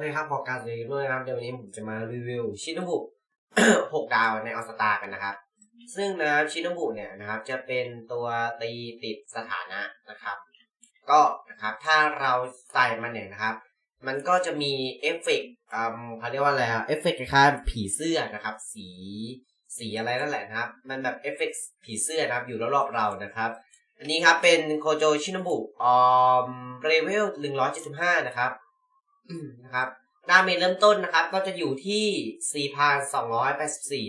เคครับขอการสวัสดีด้วยนะครับเดี๋ยววันนี้ผมจะมารีวิวชิโนบุหกดาวในออสตากันนะครับ ซึ่งนะครับชิโนบุเนี่ยนะครับจะเป็นตัวตีติดสถานะนะครับ ก็นะครับถ้าเราใส่มันเนี่ยนะครับ มันก็จะมีเอฟเฟกต์อืมเขาเรียกว่าอะไรอะเอฟเฟกต์คล้ายๆผีเสื้อนะครับ สีสีอะไรนั่นแหละนะครับ มันแบบเอฟเฟกต์ผีเสื้อนะครับอยู่รอบๆเรานะครับอันนี้ครับเป็นโคโจชินบุออมเลเวลหนึ่งร้อยเจ็ดสิบห้านะครับ นะครับดาเมจเริ่มต้นนะครับ ก็จะอยู่ที่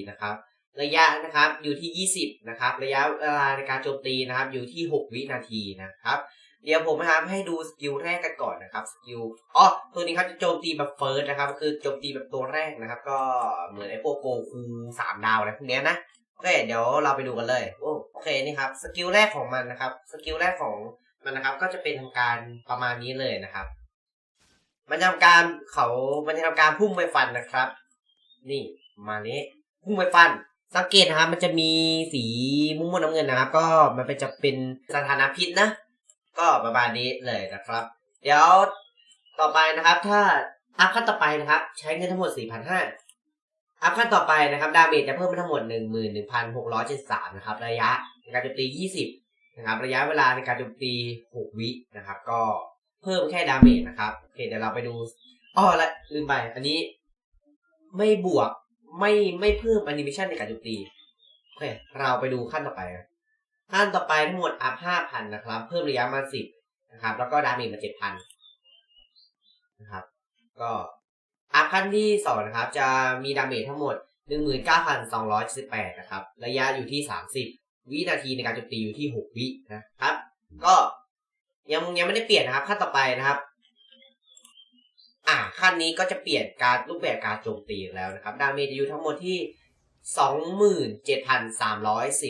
4,284 นะครับ ระยะนะครับอยู่ที่ 20 นะครับ ระยะเวลาในการโจมตีนะครับ อยู่ที่ 6 วินาทีนะครับ เดี๋ยวผมนะครับให้ดูสกิลแรกกันก่อนนะครับ สกิล อ๋อ ตัวนี้ครับจะโจมตีแบบเฟิร์สนะครับคือโจมตีแบบตัวแรกนะครับ ก็เหมือนไอ้พวกโกคูสามดาวอะไรพวกเนี้ยนะ โอเค เดี๋ยวเราไปดูกันเลย โอ้โอเค นี่ครับ สกิลแรกของมันนะครับ สกิลแรกของมันนะครับ ก็จะเป็นทำการประมาณนี้เลยนะครับ มันจะทำการเขามันจะทำการพุ่งไปฟันนะครับ นี่มานี้ พุ่งไปฟัน สังเกตนะครับ มันจะมีสีม่วงๆน้ำเงินนะครับ ก็มันเป็นจะเป็นสถานะพิษนะ ก็ประมาณนี้เลยนะครับ เดี๋ยวต่อไปนะครับ ถ้าอัพขั้นต่อไปนะครับ ใช้เงินทั้งหมด 4,500 อัพขั้นต่อไปนะครับ ดาเมจจะเพิ่มไปทั้งหมด 11,673 นะครับ ระยะในการโจมตี 20 นะครับ ระยะเวลาในการโจมตี 6 วินะครับ ก็ เพิ่มแค่ดาเมจนะครับโอเคเดี๋ยวเราไปดูอ้อละลืมไป อันนี้ไม่บวกไม่ไม่เพิ่มแอนิเมชันในการโจมตีโอเคเราไปดูขั้นต่อไปขั้นต่อไปทั้งหมดอัพ5,000นนะครับ เพิ่มระยะมา10นะครับ แล้วก็ดาเมจมา7,000นนะครับ ก็อัพขั้นที่สองนะครับ จะมีดาเมจทั้งหมด19,218นเก้าพันสองร้อยสิบแปดนะครับ ระยะอยู่ที่30วินาทีในการโจมตีอยู่ที่6วินะครับ ก็ ยังยังไม่ได้เปลี่ยนนะครับขั้นต่อไปนะครับ อ่าขั้นนี้ก็จะเปลี่ยนการรูปแบบการโจมตีแล้วนะครับ ดาเมจจะอยู่ทั้งหมดที่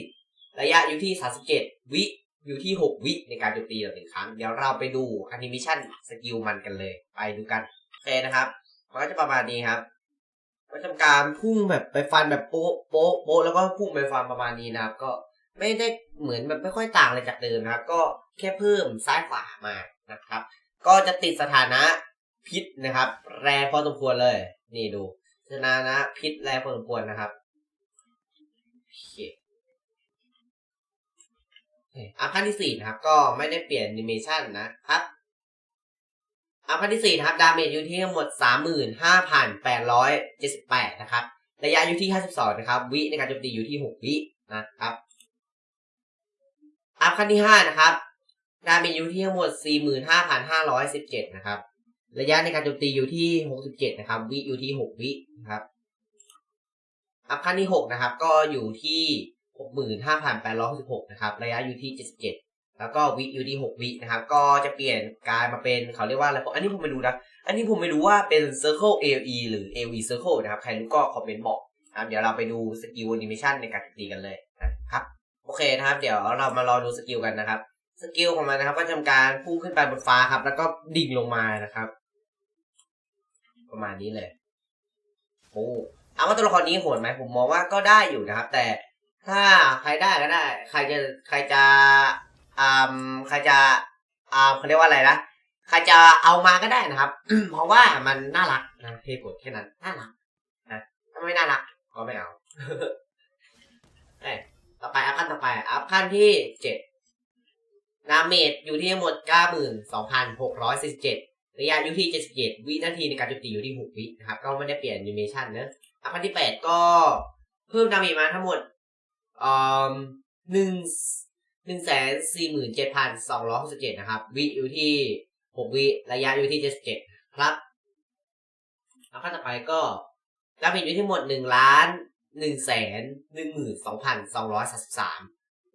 27,310ระยะอยู่ที่37วิอยู่ที่6วิในการโจมตีต่อหนึ่งครั้ง เดี๋ยวเราไปดูแอนิเมชันสกิลมันกันเลย ไปดูกันโอเคนะครับมันก็จะประมาณนี้ครับก็ทำการพุ่งแบบไปฟันแบบโป๊ะโป๊ะโป๊ะแล้วก็พุ่งไปฟันประมาณนี้นะครับ ก็ ไม่ได้เหมือนแบบไม่ค่อยต่างอะไรจากเดิมนะครับ ก็แค่เพิ่มซ้ายขวามานะครับ ก็จะติดสถานะพิษนะครับ แรงพอสมควรเลย นี่ดูสถานะพิษแรงพอสมควรนะครับโอเคอะขั้นที่สี่นะครับ ก็ไม่ได้เปลี่ยนแอนิเมชันนะครับอัพขั้นที่สี่นะครับ ดาเมจอยู่ที่ทั้งหมดสามหมื่นห้าพันแปดร้อยเจ็ดสิบแปดนะครับ ระยะอยู่ที่ห้าสิบสองนะครับ วิในการโจมตีอยู่ที่หกวินะครับ อัพขั้นที่ห้านะครับดาเมจอยู่ที่ทั้งหมดสี่หมื่นห้าพันห้าร้อยสิบเจ็ดนะครับ ระยะในการโจมตีอยู่ที่หกสิบเจ็ดนะครับ วิอยู่ที่หกวินะครับอัพขั้นที่หกนะครับ ก็อยู่ที่หกหมื่นห้าพันแปดร้อยสิบหกนะครับ ระยะอยู่ที่เจ็ดสิบเจ็ดแล้วก็วิอยู่ที่หกวินะครับ ก็จะเปลี่ยนกลายมาเป็นเขาเรียกว่าอะไรอันนี้ผมไม่รู้นะ อันนี้ผมไม่รู้ว่าเป็น Circle AE หรือ AE Circle นะครับ ใครรู้ก็คอมเมนต์บอกนะครับเดี๋ยวเราไปดูสกิลแอนิเมชันในการตีกันเลยนะครับ อเคนะครับ เดี๋ยวเรามารอดูสกิลกันนะครับ สกิลของมันนะครับ ก็จะทำการพุ่งขึ้นไปบนฟ้าครับ แล้วก็ดิ่งลงมานะครับ ประมาณนี้เลยโอ้เอาว่าตัวละครนี้โหดไหมผมมองว่าก็ได้อยู่นะครับ แต่ถ้าใครได้ก็ได้ ใครจะใครจะอ่าใครจะอ่าเขาเรียกว่าอะไรนะใครจะเอามาก็ได้นะครับ เพราะว่ามันน่ารักนะเหตุผลแค่นั้นน่ารักนะถ้าไม่น่ารักก็ไม่เอา ต่อไปอัพขั้นต่อไป อัพขั้นที่เจ็ดดาเมจอยู่ที่หมดเก้าหมื่นสองพันหกร้อยสี่สิบเจ็ดระยะอยู่ที่เจ็ดสิบเจ็ดวินาทีในการโจมตีอยู่ที่หกวินะครับ ก็ไม่ได้เปลี่ยนแอนิเมชันนะอัพขั้นที่แปดก็เพิ่มดาเมจมาทั้งหมดอ่าหนึ่งหนึ่งแสนสี่หมื่นเจ็ดพันสองร้อยหกสิบเจ็ดนะครับวิอยู่ที่หกวิระยะอยู่ที่เจ็ดสิบเจ็ดครับแล้วขั้นต่อไปก็ดาเมจอยู่ที่หมดหนึ่งล้าน หนึ่งแสนหนึ่งหมื่นสองพันสองร้อยสามสิบสาม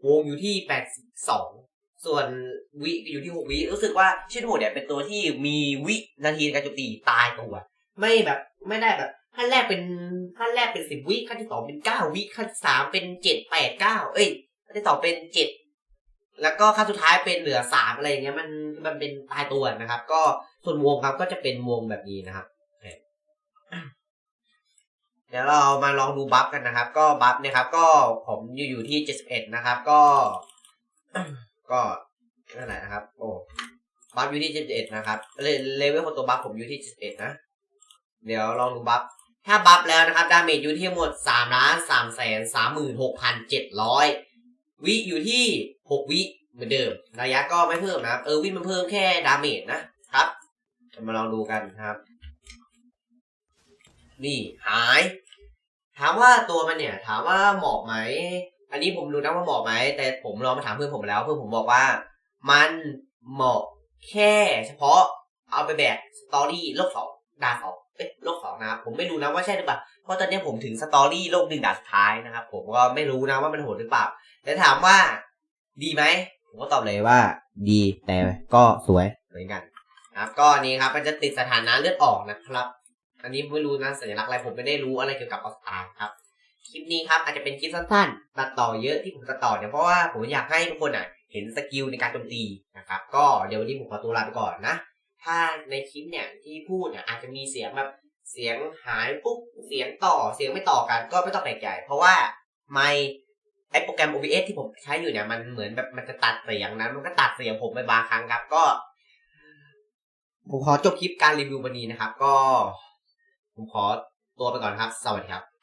วงอยู่ที่แปดสิบสองส่วนวิอยู่ที่หกวิรู้สึกว่าชื่อโหดเนี่ยเป็นตัวที่มีวินาทีในการโจมตีตายตัวไม่แบบไม่ได้แบบขั้นแรกเป็นขั้นแรกเป็นสิบวิขั้นที่สองเป็นเก้าวิขั้นสามเป็นเจ็ดแปดเก้าเอ้ยขั้นที่สองเป็นเจ็ดแล้วก็ขั้นสุดท้ายเป็นเหลือสามอะไรอย่างเงี้ยมันมันเป็นตายตัวนะครับ ก็ส่วนวงครับก็จะเป็นวงแบบนี้นะครับ เดี๋ยวเรามาลองดูบัฟกันนะครับ ก็บัฟเนี่ยครับ ก็ผมอยู่อยู่ที่เจ็ดสิบเอ็ดนะครับ ก็ ก็นั่นแหละนะครับ โอ้บัฟอยู่ที่เจ็ดสิบเอ็ดนะครับเลเวลของตัวบัฟผมอยู่ที่เจ็ดสิบเอ็ดนะ เดี๋ยวลองดูบัฟถ้าบัฟแล้วนะครับ ดาเมจอยู่ที่หมดสามล้านสามแสนสามหมื่นหกพันเจ็ดร้อยวิอยู่ที่หกวิเหมือนเดิม ระยะก็ไม่เพิ่มนะครับ เออวิมันเพิ่มแค่ดาเมจนะครับ มาลองดูกันนะครับ นี่หาย ถามว่าตัวมันเนี่ย ถามว่าเหมาะไหม อันนี้ผมรู้นะว่าเหมาะไหม แต่ผมลองมาถามเพื่อนผมแล้ว เพื่อนผมบอกว่า มันเหมาะแค่เฉพาะเอาไปแบกสตอรี่โลกสองดาสองเอ้ยโลกสองนะครับผมไม่รู้นะว่าใช่หรือเปล่า เพราะตอนนี้ผมถึงสตอรี่โลกหนึ่งดาสุดท้ายนะครับ ผมก็ไม่รู้นะว่ามันโหดหรือเปล่า แต่ถามว่าดีไหม ผมก็ตอบเลยว่า ดีแต่ก็สวยเหมือนกัน ครับ ก็นนี้ครับมันจะติดสถานะเลือดออกนะครับ อันนี้ไม่รู้นะสัญลักษณ์อะไรผมไม่ได้รู้อะไรเกี่ยวกับออสตาครับ คลิปนี้ครับอาจจะเป็นคลิปสั้นๆ ตัดต่อเยอะที่ผมตัดต่อเนี่ยเพราะว่าผมอยากให้ทุกคนอะ เห็นสกิลในการโจมตีนะครับ ก็เดี๋ยววันนี้ผมขอตัวลาไปก่อนนะ ถ้าในคลิปเนี่ยที่พูดเนี่ยอาจจะมีเสียงแบบเสียงหายปุ๊บเสียงต่อเสียงไม่ต่อกันก็ไม่ต้องแปลกใจ เพราะว่าไม่ไอโปรแกรม OBS ที่ผมใช้อยู่เนี่ยมันเหมือนแบบมันจะตัดเสียงนั้น มันก็ตัดเสียงผมไปบางครั้งครับก็ผมขอจบคลิปการรีวิววันนี้นะครับ ก็ ผมขอตัวไปก่อนครับ สวัสดีครับ